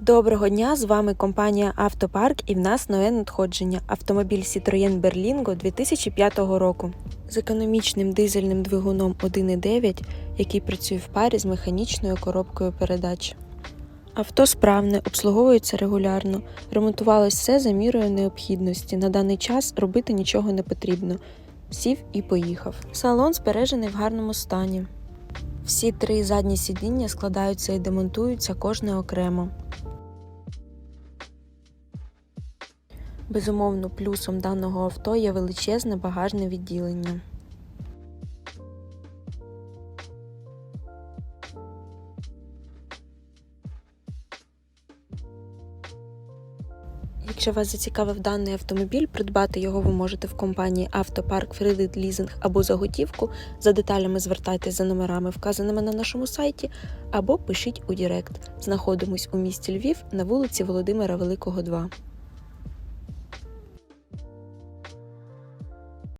Доброго дня! З вами компанія Автопарк і в нас нове надходження. Автомобіль Citroën Berlingo 2005 року з економічним дизельним двигуном 1.9, який працює в парі з механічною коробкою передач. Авто справне, обслуговується регулярно, ремонтувалось все за мірою необхідності. На даний час робити нічого не потрібно. Сів і поїхав. Салон збережений в гарному стані. Всі три задні сидіння складаються і демонтуються кожне окремо. Безумовно, плюсом даного авто є величезне багажне відділення. Якщо вас зацікавив даний автомобіль, придбати його ви можете в компанії Автопарк Кредит Лізинг або за готівку. За деталями звертайтеся за номерами, вказаними на нашому сайті, або пишіть у Дірект. Знаходимось у місті Львів на вулиці Володимира Великого, 2.